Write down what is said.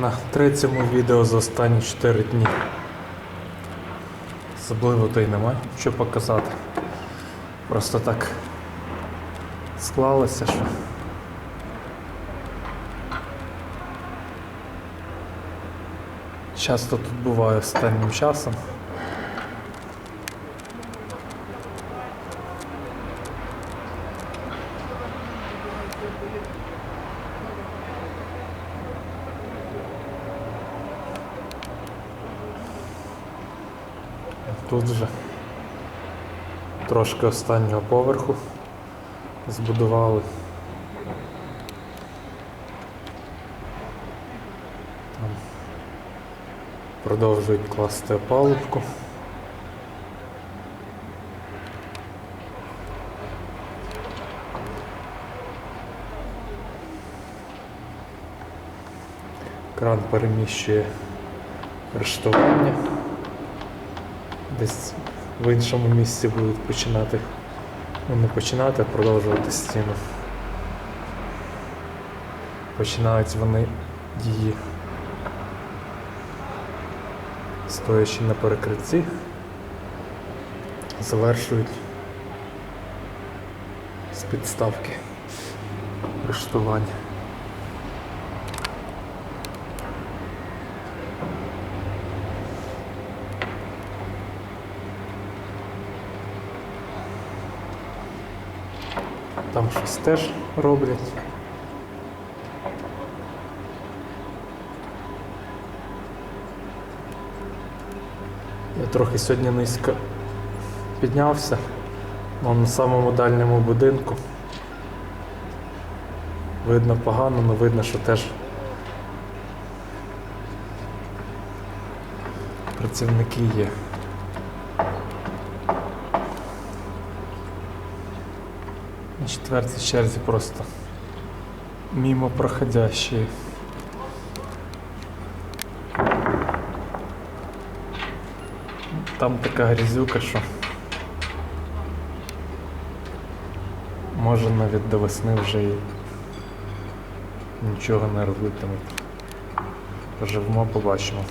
На третьому відео за останні 4 дні. Особливо то й немає що показати. Просто так склалося, що. Часто тут буваю останнім часом. Тут вже трошки останнього поверху збудували. Там продовжують класти опалубку. Кран переміщує рештування. Десь в іншому місці будуть починати. Ну, не починати, а продовжувати стіну. Починають вони її стоячи на перекритті, завершують з підставки рештування. Там щось теж роблять. Я трохи сьогодні низько піднявся Вон на самому дальньому будинку. Видно погано, але видно, що теж працівники є. На четвертій черзі просто мимо проходящие. Там така грязюка, що може навіть до весни вже і нічого не робитимуть. Поживемо, побачимо.